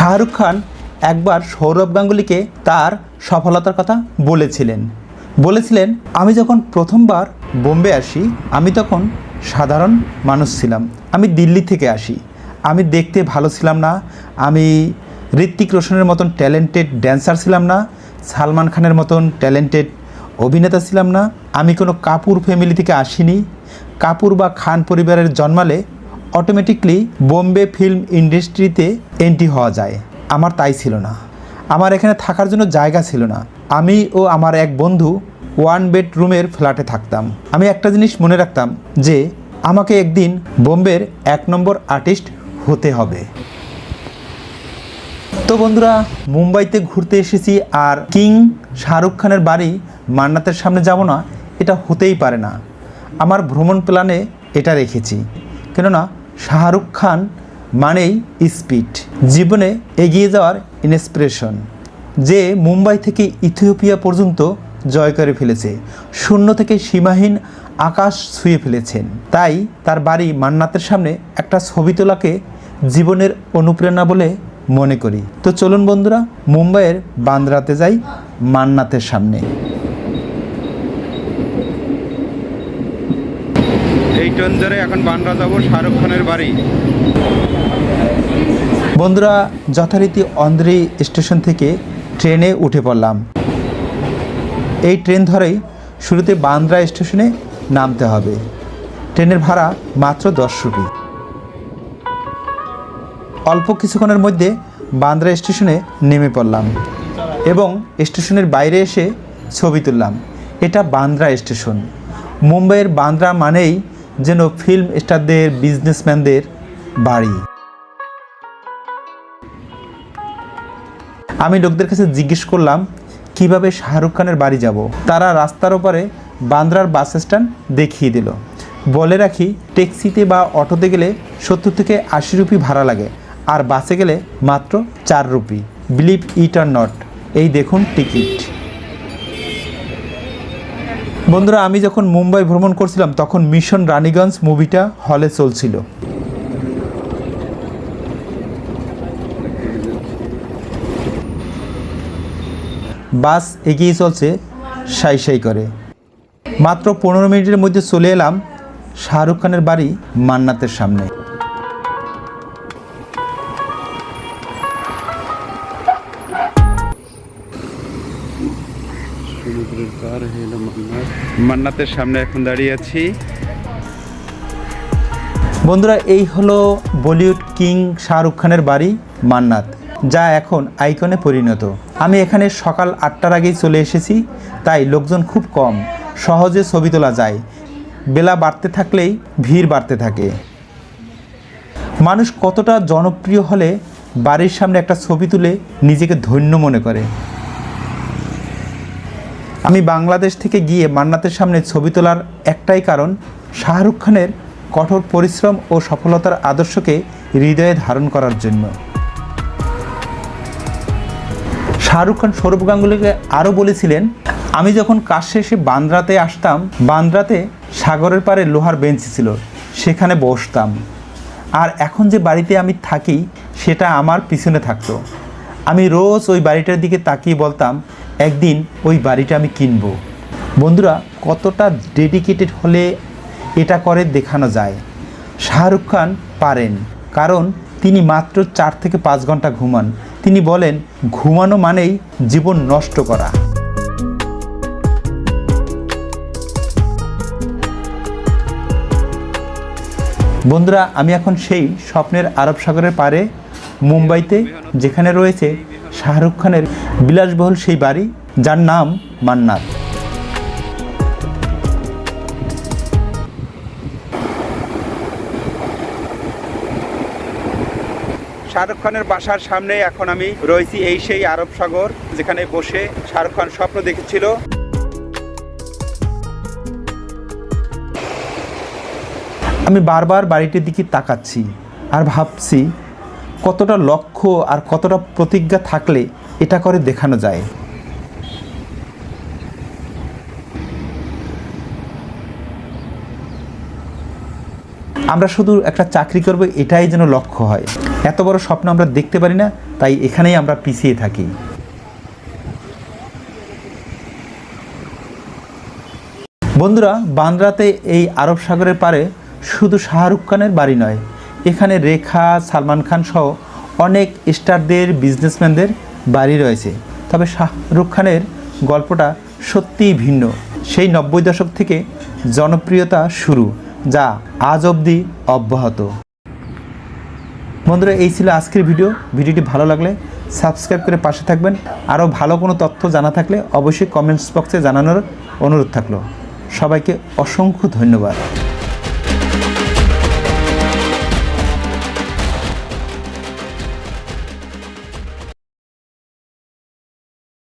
শাহরুখ খান একবার সৌরভ গাঙ্গুলিকে তার সফলতার কথা বলেছিলেন। বলেছিলেন, আমি যখন প্রথমবার বোম্বে আসি, আমি তখন সাধারণ মানুষ ছিলাম। আমি দিল্লি থেকে আসি। আমি দেখতে ভালো ছিলাম না। আমি ঋত্বিক রোশনের মতন ট্যালেন্টেড ড্যান্সার ছিলাম না। সালমান খানের মতন ট্যালেন্টেড অভিনেতা ছিলাম না। আমি কোনো কাপুর ফ্যামিলি থেকে আসিনি। কাপুর বা খান পরিবারের জন্মালে অটোমেটিকলি বোম্বে ফিল্ম ইন্ডাস্ট্রিতে এন্ট্রি হওয়া যায়। আমার তাই ছিল না। আমার এখানে থাকার জন্য জায়গা ছিল না। আমি ও আমার এক বন্ধু ওয়ান বেডরুমের ফ্ল্যাটে থাকতাম। আমি একটা জিনিস মনে রাখতাম যে আমাকে একদিন বোম্বের এক নম্বর আর্টিস্ট হতে হবে। তো বন্ধুরা, মুম্বাইতে ঘুরতে এসেছি আর কিং শাহরুখ খানের বাড়ি মান্নাতের সামনে যাব না, এটা হতেই পারে না। আমার ভ্রমণ প্ল্যানে এটা রেখেছি। কেননা শাহরুখ খান মানেই স্পিড। জীবনে এগিয়ে যাওয়ার ইন্সপিরেশন যে মুম্বাই থেকে ইথিওপিয়া পর্যন্ত জয় করে ফেলেছে। শূন্য থেকে সীমাহীন আকাশ ছুঁয়ে ফেলেছেন। তাই তার বাড়ি মান্নাতের সামনে একটা ছবি তোলাকে জীবনের অনুপ্রেরণা বলে মনে করি। তো চলুন বন্ধুরা, মুম্বাইয়ের বান্দ্রাতে যাই মান্নাতের সামনে। এই ধরে এখন যাব শাহরুখ খানের বাড়ি। বন্ধুরা, যথারীতি অন্ধ্রি স্টেশন থেকে ট্রেনে উঠে পড়লাম। এই ট্রেন ধরেই শুরুতে বান্দ্রা স্টেশনে নামতে হবে। ট্রেনের ভাড়া মাত্র দশ রুপি। অল্প কিছুক্ষণের মধ্যে বান্দ্রা স্টেশনে নেমে পড়লাম এবং স্টেশনের বাইরে এসে ছবি তুললাম। এটা বান্দ্রা স্টেশন। মুম্বাইয়ের বান্দ্রা মানেই যেন ফিল্ম স্টারদের বিজনেসম্যানদের বাড়ি। আমি লোকদের কাছে জিজ্ঞেস করলাম, কীভাবে শাহরুখ খানের বাড়ি যাব? তারা রাস্তার ওপারে বান্দ্রার বাস স্ট্যান্ড দেখিয়ে দিল। বলে রাখি ট্যাক্সিতে বা অটোতে গেলে সত্তর থেকে আশি রুপি ভাড়া লাগে, আর বাসে গেলে মাত্র চার rupee. Believe it or not এই দেখুন টিকিট বন্ধুরা, আমি যখন মুম্বাই ভ্রমণ করছিলাম, তখন মিশন রানীগঞ্জ মুভিটা হলে চলছিল। বাস এগিয়ে চলছে সাই সাই করে। মাত্র পনেরো মিনিটের মধ্যে চলে এলাম শাহরুখ খানের বাড়ি মান্নাতের সামনে। মান্নাতের সামনে এখন দাঁড়িয়ে আছি। বন্ধুরা এই হলো বলিউড কিং শাহরুখ খানের বাড়ি মান্নাত যা এখন আইকনে পরিণত। আমি এখানে সকাল আটটার আগেই চলে এসেছি তাই লোকজন খুব কম। সহজে ছবি তোলা যায়। বেলা বাড়তে থাকলেই ভিড় বাড়তে থাকে। মানুষ কতটা জনপ্রিয় হলে বাড়ির সামনে একটা ছবি তুলে নিজেকে ধন্য মনে করে। আমি বাংলাদেশ থেকে গিয়ে মান্নাতের সামনে ছবি তোলার একটাই কারণ, শাহরুখ খানের কঠোর পরিশ্রম ও সফলতার আদর্শকে হৃদয়ে ধারণ করার জন্য। শাহরুখ খান সৌরভ গাঙ্গুলিকে আরও বলেছিলেন, আমি যখন কাজ শেষে বান্দ্রাতে আসতাম, বান্দ্রাতে সাগরের পাড়ে লোহার বেঞ্চ ছিল, সেখানে বসতাম। আর এখন যে বাড়িতে আমি থাকি, সেটা আমার পিছনে থাকতো। আমি রোজ ওই বাড়িটার দিকে তাকিয়ে বলতাম একদিন ওই বাড়িটা আমি কিনবো। বন্ধুরা, কতটা ডেডিকেটেড হলে এটা করে দেখানো যায়। শাহরুখ খান পারেন, কারণ তিনি মাত্র চার থেকে পাঁচ ঘণ্টা ঘুমান। তিনি বলেন, ঘুমানো মানেই জীবন নষ্ট করা। বন্ধুরা, আমি এখন সেই স্বপ্নের আরব সাগরের পারে মুম্বাইতে, যেখানে রয়েছে শাহরুখ খানের বিলাসবহুল সেই বাড়ি যার নাম মান্নাত। শাহরুখ খানের বাসার সামনে এখন আমি রয়েছি এই সেই আরব সাগর যেখানে বসে শাহরুখ খান স্বপ্ন দেখেছিল। আমি বারবার বাড়িটির দিকে তাকাচ্ছি আর ভাবছি কতটা লক্ষ্য আর কতটা প্রতিজ্ঞা থাকলে এটা করে দেখানো যায়। আমরা শুধু একটা চাকরি করব, এটাই যেন লক্ষ্য হয়। এত বড় স্বপ্ন আমরা দেখতে পারি না, তাই এখানেই আমরা পিছিয়ে থাকি। বন্ধুরা, বান্দ্রাতে এই আরব সাগরের পারে শুধু শাহরুখ খানের বাড়ি নয় এখানে রেখা, সালমান খান সহ অনেক স্টারদের বিজনেসম্যানদের বাড়ি রয়েছে। তবে শাহরুখ খানের গল্পটা সত্যিই ভিন্ন। সেই নব্বই দশক থেকে জনপ্রিয়তা শুরু, যা আজ অবধি অব্যাহত। বন্ধুরা, এই ছিল আজকের ভিডিও। ভিডিওটি ভালো লাগলে সাবস্ক্রাইব করে পাশে থাকবেন। আরও ভালো কোনো তথ্য জানা থাকলে অবশ্যই কমেন্টস বক্সে জানানোর অনুরোধ থাকল। সবাইকে অসংখ্য ধন্যবাদ।